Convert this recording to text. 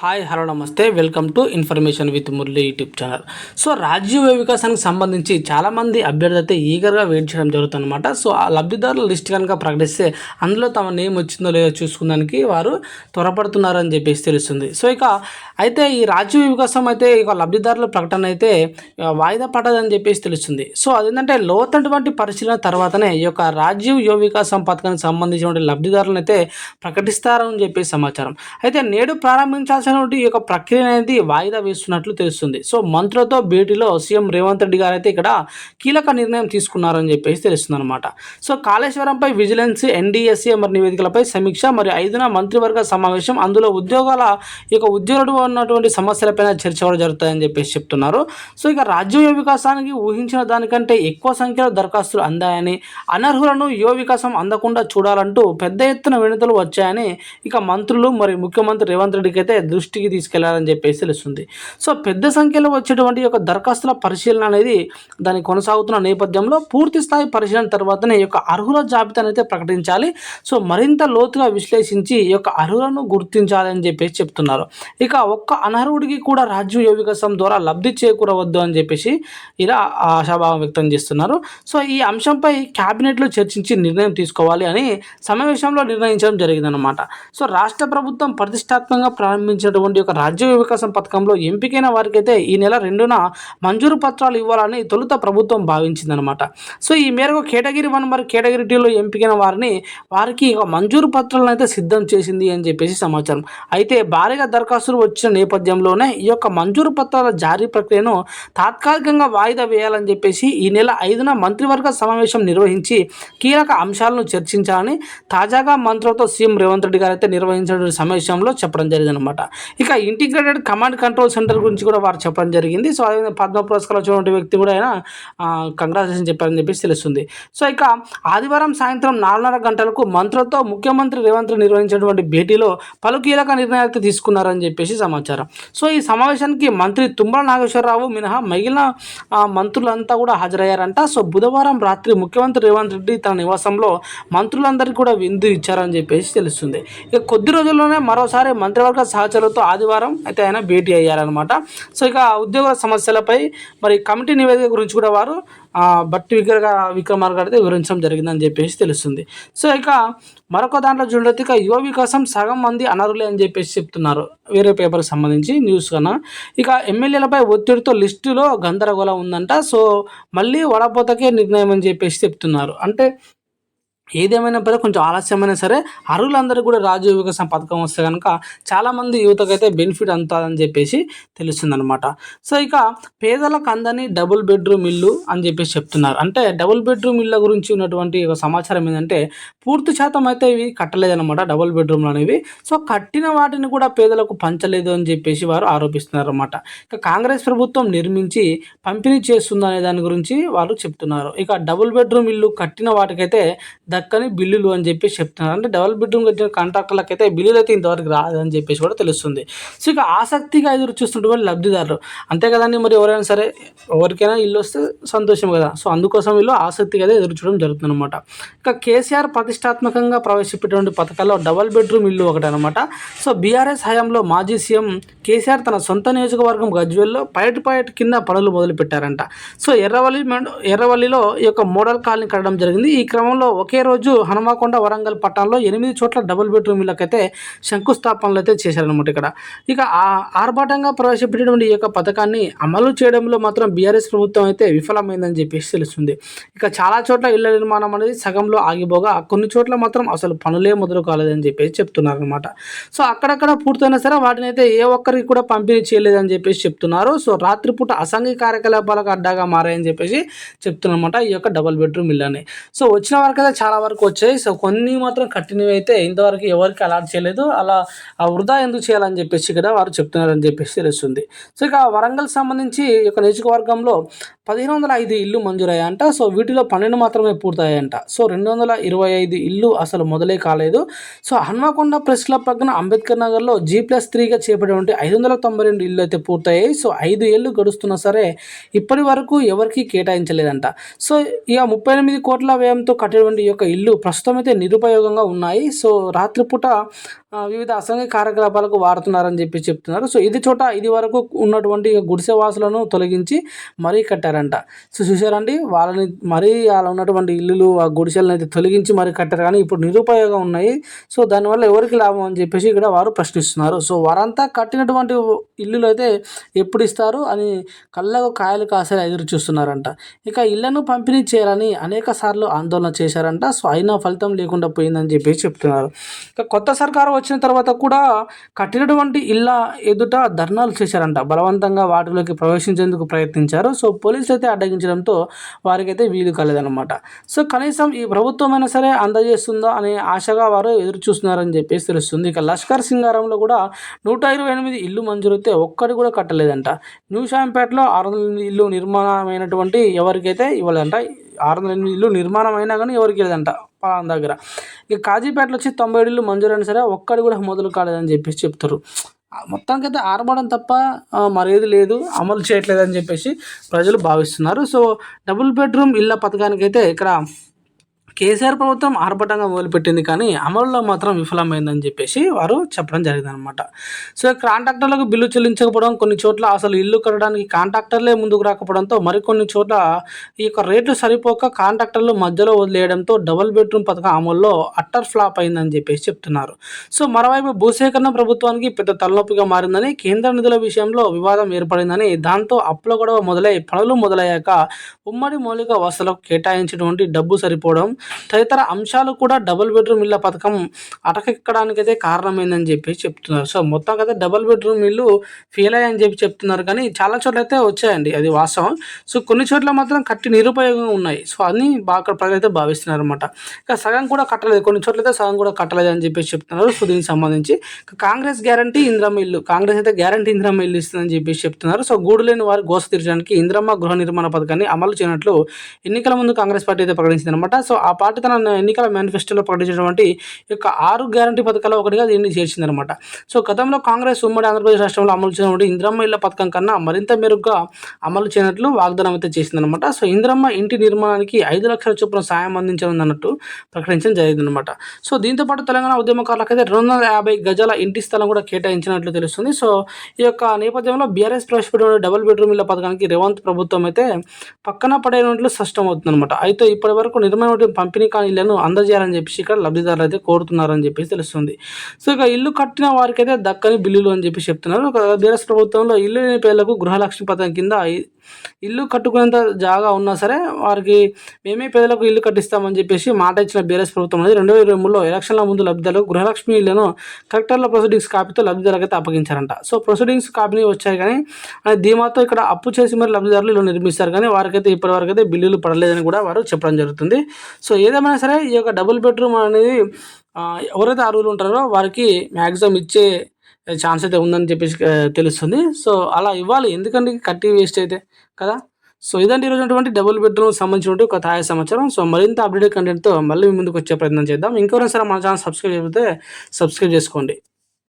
Hi hello నమస్తే. Welcome to information with Murali YouTube channel. So రాజ్య వికాసానికి సంబంధించి చాలామంది అభ్యర్థి అయితే ఈగర్గా వెయిట్ చేయడం జరుగుతుంది అనమాట సో ఆ లబ్ధిదారుల లిస్ట్ కనుక ప్రకటిస్తే అందులో తమ నేమ్ వచ్చిందో లేదో చూసుకున్నానికి వారు త్వరపడుతున్నారని చెప్పేసి తెలుస్తుంది. సో ఇక అయితే ఈ రాజ్య వికాసం అయితే ఇక లబ్ధిదారుల ప్రకటన అయితే వాయిదా పడదని చెప్పేసి తెలుస్తుంది. సో అదేంటంటే లోతటువంటి పరిశీలన తర్వాతనే ఈ యొక్క రాజీవ్ యువ వికాసం పథకానికి సంబంధించినటువంటి లబ్ధిదారులను అయితే ప్రకటిస్తారని చెప్పేసి సమాచారం. అయితే నేడు ప్రారంభించాల్సినటువంటి ఈ యొక్క ప్రక్రియ అనేది వాయిదా వేస్తున్నట్లు తెలుస్తుంది. సో మంత్రులతో భేటీలో సీఎం రేవంత్ రెడ్డి గారు అయితే ఇక్కడ కీలక నిర్ణయం తీసుకున్నారని చెప్పేసి తెలుస్తుంది అనమాట సో కాళేశ్వరంపై విజిలెన్స్ ఎన్డీఎస్ఏ మరి నివేదికలపై సమీక్ష మరియు ఐదున మంత్రివర్గ సమావేశం. అందులో ఉద్యోగాల యొక్క ఉద్యోగులు ఉన్నటువంటి సమస్యలపైన చర్చ కూడా జరుగుతాయని చెప్పేసి చెప్తున్నారు. సో ఇక రాజ్య యువ వికాసానికి ఊహించిన దానికంటే ఎక్కువ సంఖ్యలో దరఖాస్తులు అందాయని అనర్హులను యువ వికాసం అందకుండా చూడాలంటూ పెద్ద ఎత్తున వినతులు వచ్చాయని ఇక మంత్రులు మరియు ముఖ్యమంత్రి రేవంత్ రెడ్డికి అయితే దృష్టికి తీసుకెళ్ళారని చెప్పేసి తెలుస్తుంది. సో పెద్ద సంఖ్యలో వచ్చేటువంటి యొక్క దరఖాస్తుల పరిశీలన అనేది దాని కొనసాగుతున్న నేపథ్యంలో పూర్తి స్థాయి పరిశీలన తర్వాతనే ఈ యొక్క అర్హుల జాబితాను అయితే ప్రకటించాలి. సో మరింత లోతుగా విశ్లేషించి ఈ యొక్క అర్హులను గుర్తించాలి అని చెప్పేసి చెప్తున్నారు. ఇక ఒక్క అనర్హుడికి కూడా రాజ్య యువ వికాసం ద్వారా లబ్ధి చేకూరవద్దు అని చెప్పేసి ఇలా ఆశాభావం వ్యక్తం చేస్తున్నారు. సో ఈ అంశంపై క్యాబినెట్లో చర్చించి నిర్ణయం తీసుకోవాలి అని సమావేశంలో నిర్ణయించడం జరిగిందనమాట సో రాష్ట్ర ప్రభుత్వం ప్రతిష్టాత్మకంగా ప్రారంభించినటువంటి ఒక రాజ్య వికాసం పథకంలో ఎంపికైన వారికైతే ఈ నెల రెండున మంజూరు పత్రాలు ఇవ్వాలని తొలుత ప్రభుత్వం భావించిందనమాట సో ఈ మేరకు కేటగిరీ వన్ మరియు కేటగిరీ టూలో ఎంపికైన వారిని వారికి ఇక మంజూరు పత్రాలను అయితే సిద్ధం చేసింది అని చెప్పేసి సమాచారం. అయితే భారీగా దరఖాస్తులు వచ్చిన నేపథ్యంలోనే ఈ యొక్క మంజూరు పత్రాల జారీ ప్రక్రియను తాత్కాలికంగా వాయిదా వేయాలని చెప్పేసి ఈ నెల ఐదున మంత్రివర్గ సమావేశం నిర్వహించి కీలక అంశాలను చర్చించాలని తాజాగా మంత్రులతో సీఎం రేవంత్ రెడ్డి గారు అయితే నిర్వహించిన సమావేశంలో చెప్పడం జరిగిందనమాట ఇక ఇంటిగ్రేటెడ్ కమాండ్ కంట్రోల్ సెంటర్ గురించి కూడా వారు చెప్పడం జరిగింది. సో అదే పద్మ పురస్కారం వచ్చినటువంటి వ్యక్తి కూడా ఆయన కంగ్రాచులేషన్ చెప్పారని చెప్పేసి తెలుస్తుంది. సో ఇక ఆదివారం సాయంత్రం నాలుగున్నర గంటలకు మంత్రులతో ముఖ్యమంత్రి రేవంత్ నిర్వహించినటువంటి భేటీలో పలు కీలక నిర్ణయాలు తీసుకున్నారని చెప్పేసి సమాచారం. సో ఈ సమావేశానికి మంత్రి తుమ్మల నాగేశ్వరరావు మినహా మిగిలిన మంత్రులంతా కూడా హాజరయ్యారంట. సో బుధవారం రాత్రి ముఖ్యమంత్రి రేవంత్ రెడ్డి తన నివాసంలో మంత్రులందరికీ కూడా విందు ఇచ్చారని చెప్పేసి తెలుస్తుంది. ఇక కొద్ది రోజుల్లోనే మరోసారి మంత్రివర్గ సహచరులతో ఆదివారం అయితే ఆయన భేటీ అయ్యారనమాట సో ఇక ఉద్యోగుల సమస్యలపై మరి కమిటీ నివేదిక గురించి కూడా వారు భట్టి బట్టి విక్రమ విక్రమార్క అయితే వివరించడం జరిగిందని చెప్పేసి తెలుస్తుంది. సో ఇక మరొక దాంట్లో చూడైతే ఇక యువ వికాసం సగం మంది అనర్హులే అని చెప్పేసి చెప్తున్నారు. వేరే పేపర్కి సంబంధించి న్యూస్ కన్నా. ఇక ఎమ్మెల్యేలపై ఒత్తిడితో లిస్టులో గందరగోళం ఉందంట. సో మళ్ళీ వడపోతకే నిర్ణయం అని చెప్పేసి చెప్తున్నారు. అంటే ఏదేమైనా సరే కొంచెం ఆలస్యమైనా సరే అర్హులందరూ కూడా రాజీవ్ వికాసం పథకం వస్తే కనుక చాలామంది యువతకైతే బెనిఫిట్ అందుతుందని చెప్పేసి తెలుస్తుందనమాట సో ఇక పేదలకు అందని డబుల్ బెడ్రూమ్ ఇల్లు అని చెప్పేసి చెప్తున్నారు. అంటే డబుల్ బెడ్రూమ్ ఇళ్ళ గురించి ఉన్నటువంటి ఒక సమాచారం ఏంటంటే పూర్తి శాతం అయితే ఇవి కట్టలేదన్నమాట డబుల్ బెడ్రూమ్లు అనేవి. సో కట్టిన వాటిని కూడా పేదలకు పంచలేదు అని చెప్పేసి వారు ఆరోపిస్తున్నారు అనమాట ఇక కాంగ్రెస్ ప్రభుత్వం నిర్మించి పంపిణీ చేస్తుంది అనే దాని గురించి వాళ్ళు చెప్తున్నారు. ఇక డబుల్ బెడ్రూమ్ ఇల్లు కట్టిన వాటికైతే దక్కని బిల్లులు అని చెప్పేసి చెప్తున్నారు. అంటే డబుల్ బెడ్రూమ్ కట్టిన కాంట్రాక్టర్లకు అయితే బిల్లులు అయితే ఇంతవరకు రాదని చెప్పేసి కూడా తెలుస్తుంది. సో ఇక ఆసక్తిగా ఎదురు చూస్తున్నటువంటి లబ్ధిదారులు. అంతే కదండి మరి ఎవరైనా సరే ఎవరికైనా ఇల్లు వస్తే సంతోషం కదా. సో అందుకోసం వీళ్ళు ఆసక్తిగా అయితే ఎదురు చూడడం జరుగుతుంది అనమాట ఇక కేసీఆర్ ప్రతిష్టాత్మకంగా ప్రవేశపెట్టినటువంటి పథకాల్లో డబల్ బెడ్రూమ్ ఇల్లు ఒకటి అనమాట సో బీఆర్ఎస్ హయాంలో మాజీ సీఎం కేసీఆర్ తన సొంత నియోజకవర్గం గజ్వేల్లో పైట పైట్ కింద పనులు మొదలు పెట్టారంట సో ఎర్రవల్లి ఎర్రవల్లిలో ఈ యొక్క మోడల్ కాలనీ కట్టడం జరిగింది. ఈ క్రమంలో ఒకే రోజు హనుమకొండ వరంగల్ పట్టణంలో ఎనిమిది చోట్ల డబుల్ బెడ్రూమ్ ఇళ్ళకైతే శంకుస్థాపనలు అయితే చేశారనమాట ఇక్కడ. ఇక ఆర్భాటంగా ప్రవేశపెట్టినటువంటి ఈ యొక్క పథకాన్ని అమలు చేయడంలో మాత్రం బీఆర్ఎస్ ప్రభుత్వం అయితే విఫలమైందని చెప్పేసి తెలుస్తుంది. ఇక చాలా చోట్ల ఇళ్ళ నిర్మాణం అనేది సగంలో ఆగిపోగా కొన్ని చోట్ల మాత్రం అసలు పనులే మొదలు కాలేదని చెప్పేసి చెప్తున్నారు అనమాట సో అక్కడక్కడ పూర్తయినా సరే వాటిని అయితే ఏ ఒక్కరికి కూడా పంపిణీ చేయలేదని చెప్పేసి చెప్తున్నారు. సో రాత్రిపూట అసాంఘిక కార్యకలాపాలకు అడ్డాగా మారాయని చెప్పేసి చెప్తున్నారన్నమాట ఈ యొక్క డబుల్ బెడ్రూమ్ ఇల్లని అని సో వచ్చిన వరకు అయితే చాలా వరకు వచ్చాయి. సో కొన్ని మాత్రం కట్టినవి అయితే ఇంతవరకు ఎవరికి అలాట్ చేయలేదు. అలా ఆ వృధా ఎందుకు చేయాలని చెప్పేసి ఇక్కడ వారు చెప్తున్నారని చెప్పేసి తెలుస్తుంది. సో ఇక వరంగల్ సంబంధించి ఒక యొక్క నియోజకవర్గంలో పదిహేను వందల ఐదు ఇల్లు మంజూరయ్యాయంట. సో వీటిలో పన్నెండు మాత్రమే పూర్తయ్యాయంట. సో రెండు వందల ఇరవై ఐదు ఇల్లు అసలు మొదలే కాలేదు. సో హన్మకొండ ప్రెస్ క్లబ్ పక్కన అంబేద్కర్ నగర్లో జీ ప్లస్ త్రీగా చేపడేటువంటి ఐదు వందల తొంభై రెండు ఇల్లు అయితే పూర్తయ్యాయి. సో ఐదు ఏళ్ళు గడుస్తున్నా సరే ఇప్పటి వరకు ఎవరికి కేటాయించలేదంట. సో ఇక ముప్పై ఎనిమిది కోట్ల వ్యయంతో కట్టేటువంటి ఈ యొక్క ఇల్లు ప్రస్తుతం అయితే నిరుపయోగంగా ఉన్నాయి. సో రాత్రిపూట వివిధ అసంఘ కార్యకలాపాలకు వాడుతున్నారని చెప్పి చెప్తున్నారు. సో ఇది చోట ఇది వరకు ఉన్నటువంటి గుడిసె వాసులను తొలగించి మరీ కట్టారంట. సో చూసారండి వాళ్ళని మరీ వాళ్ళ ఉన్నటువంటి ఇల్లులు ఆ గుడిసెలను అయితే తొలగించి మరీ కట్టారు. కానీ ఇప్పుడు నిరుపయోగం ఉన్నాయి. సో దానివల్ల ఎవరికి లాభం అని చెప్పేసి ఇక్కడ వారు ప్రశ్నిస్తున్నారు. సో వారంతా కట్టినటువంటి ఇల్లులు అయితే ఎప్పుడు ఇస్తారు అని కళ్ళకు కాయలు కాసేలా ఎదురు చూస్తున్నారంట. ఇక ఇళ్ళను పంపిణీ చేయాలని అనేక సార్లు ఆందోళన చేశారంట. సో అయినా ఫలితం లేకుండా పోయిందని చెప్పేసి చెప్తున్నారు. ఇక కొత్త సర్కారు వచ్చిన తర్వాత కూడా కట్టినటువంటి ఇళ్ళ ఎదుట ధర్నాలు చేశారంట. బలవంతంగా వాటిలోకి ప్రవేశించేందుకు ప్రయత్నించారు. సో పోలీసులు అయితే అడ్డగించడంతో వారికైతే వీలు కాలేదన్నమాట. సో కనీసం ఈ ప్రభుత్వమైనా సరే అందజేస్తుందా అనే ఆశగా వారు ఎదురు చూస్తున్నారని చెప్పేసి తెలుస్తుంది. ఇక లష్కర్ సింగారంలో కూడా నూట ఇరవై ఎనిమిది ఇల్లు మంజూరైతే ఒక్కటి కూడా కట్టలేదంట. న్యూ షాంపేటలో ఆరు వందల ఇల్లు నిర్మాణమైనటువంటి ఎవరికైతే ఇవ్వలేదంట ఆరు వందల ఎనిమిది ఇల్లు నిర్మాణం అయినా కానీ ఎవరికి లేదంట పలానా దగ్గర. ఇక కాజీపేటలో వచ్చి తొంభై ఏడు ఇల్లు మంజూరైనా సరే ఒక్కడి కూడా మొదలు కాలేదని చెప్పేసి చెప్తారు. మొత్తానికైతే ఆరబడం తప్ప మరేది లేదు అమలు చేయట్లేదని చెప్పేసి ప్రజలు భావిస్తున్నారు. సో డబుల్ బెడ్రూమ్ ఇళ్ళ పథకానికైతే ఇక్కడ కేసీఆర్ ప్రభుత్వం ఆర్భటంగా మొదలుపెట్టింది కానీ అమలులో మాత్రం విఫలమైందని చెప్పేసి వారు చెప్పడం జరిగింది అనమాట సో కాంట్రాక్టర్లకు బిల్లు చెల్లించకపోవడం కొన్ని చోట్ల అసలు ఇల్లు కట్టడానికి కాంట్రాక్టర్లే ముందుకు రాకపోవడంతో మరికొన్ని చోట్ల ఈ యొక్క రేట్లు సరిపోక కాంట్రాక్టర్లు మధ్యలో వదిలేయడంతో డబుల్ బెడ్రూమ్ పథకం అమల్లో అట్టర్ ఫ్లాప్ అయిందని చెప్పేసి చెప్తున్నారు. సో మరోవైపు భూసేకరణ ప్రభుత్వానికి పెద్ద తలనొప్పిగా మారిందని కేంద్ర నిధుల విషయంలో వివాదం ఏర్పడిందని దాంతో అప్పుల గొడవ మొదలై పనులు మొదలయ్యాక ఉమ్మడి మౌలిక వసతులకు కేటాయించినటువంటి డబ్బు సరిపోవడం తదితర అంశాలు కూడా డబుల్ బెడ్రూమ్ ఇళ్ళ పథకం అటకెక్కడానికైతే కారణమైందని చెప్పి చెప్తున్నారు. సో మొత్తం కదా డబుల్ బెడ్రూమ్ ఇల్లు ఫెయిల్ అయ్యాయని చెప్పి చెప్తున్నారు. కానీ చాలా చోట్ల అయితే వచ్చాయండి. అది వాస్తవం. సో కొన్ని చోట్ల మాత్రం కట్టి నిరుపయోగంగా ఉన్నాయి. సో అని బాగా అక్కడ ప్రజలు అయితే భావిస్తున్నారు అనమాట ఇక సగం కూడా కట్టలేదు. కొన్ని చోట్ల అయితే సగం కూడా కట్టలేదు అని చెప్పేసి చెప్తున్నారు. సో దీనికి సంబంధించి కాంగ్రెస్ గ్యారంటీ ఇంద్రమ్మ ఇల్లు. కాంగ్రెస్ అయితే గ్యారంటీ ఇంద్రమ్మ ఇల్లు ఇస్తుందని చెప్పేసి చెప్తున్నారు. సో గూడు లేని వారి గోస తీర్చడానికి ఇంద్రమ్మ గృహ నిర్మాణ పథకాన్ని అమలు చేయనట్లు ఎన్నికల ముందు కాంగ్రెస్ పార్టీ అయితే ప్రకటించింది అనమాట సో ఆ పార్టీ తన ఎన్నికల మేనిఫెస్టోలో ప్రకటించినటువంటి యొక్క ఆరు గ్యారంటీ పథకాలు ఒకటిగా దీన్ని చేర్చిందనమాట సో గతంలో కాంగ్రెస్ ఉమ్మడి ఆంధ్రప్రదేశ్ రాష్ట్రంలో అమలు చేసినటువంటి ఇంద్రమ్మ ఇళ్ళ పథకం కన్నా మరింత మెరుగ్గా అమలు చేయనట్లు వాగ్దానం అయితే చేసిందనమాట సో ఇంద్రమ్మ ఇంటి నిర్మాణానికి ఐదు లక్షల చొప్పున సాయం అందించనుందన్నట్టు ప్రకటించడం జరిగిందనమాట సో దీంతో పాటు తెలంగాణ ఉద్యమకారులకు అయితే రెండు వందల యాభై గజాల ఇంటి స్థలం కూడా కేటాయించినట్లు తెలుస్తుంది. సో ఈ యొక్క నేపథ్యంలో బీఆర్ఎస్ ప్రవేశపెట్టిన డబుల్ బెడ్రూమ్ ఇళ్ళ పథకానికి రేవంత్ ప్రభుత్వం అయితే పక్కన పడేనట్లు స్పష్టమవుతుంది అనమాట అయితే ఇప్పటి వరకు నిర్మాణం పంపిణీ కాని ఇళ్ళను అందజేయాలని చెప్పేసి ఇక్కడ లబ్ధిదారులు అయితే కోరుతున్నారని చెప్పేసి తెలుస్తుంది. సో ఇక ఇల్లు కట్టిన వారికి అయితే దక్కని బిల్లులు అని చెప్పి చెప్తున్నారు. దేశ ప్రభుత్వంలో ఇల్లు లేని పేర్లకు గృహలక్ష్మి పథకం కింద ఇల్లు కట్టుకునేంత జాగా ఉన్నా సరే వారికి మేమే పేదలకు ఇల్లు కట్టిస్తామని చెప్పేసి మాట ఇచ్చిన బీఆర్ఎస్ ప్రభుత్వం అనేది రెండు వేల ఇరవై మూడులో ఎలక్షన్ల ముందు లబ్ధిదారులకు గృహలక్ష్మి ఇళ్ళను కలెక్టర్ల ప్రొసీడింగ్స్ కాపీతో లబ్ధిదారులకైతే అయితే అప్పగించారంట. సో ప్రొసీడింగ్స్ కాపీని వచ్చాయి కానీ అది ధీమాతో ఇక్కడ అప్పు చేసి మరి లబ్ధిదారులు ఇల్లు నిర్మిస్తారు కానీ వారికైతే ఇప్పటి అయితే బిల్లులు పడలేదని కూడా వారు చెప్పడం జరుగుతుంది. సో ఏదేమైనా సరే ఈ యొక్క డబుల్ బెడ్రూమ్ అనేది ఎవరైతే అర్హులు ఉంటారో వారికి మ్యాక్సిమం ఇచ్చే ఛాన్స్ అయితే ఉందని చెప్పేసి తెలుస్తుంది. సో అలా ఇవ్వాలి. ఎందుకంటే కట్టి వేస్ట్ అయితే కదా? సో ఇదంటే ఈరోజు ఉన్నటువంటి డబుల్ బెడ్రూమ్ సంబంధించినటువంటి ఒక తాజా సమాచారం. సో మరింత అప్డేటెడ్ కంటెంట్తో మళ్ళీ ముందుకు వచ్చే ప్రయత్నం చేద్దాం. ఇంకెవరైనా సరే మన ఛానల్ సబ్స్క్రైబ్ చేస్తే సబ్స్క్రైబ్ చేసుకోండి.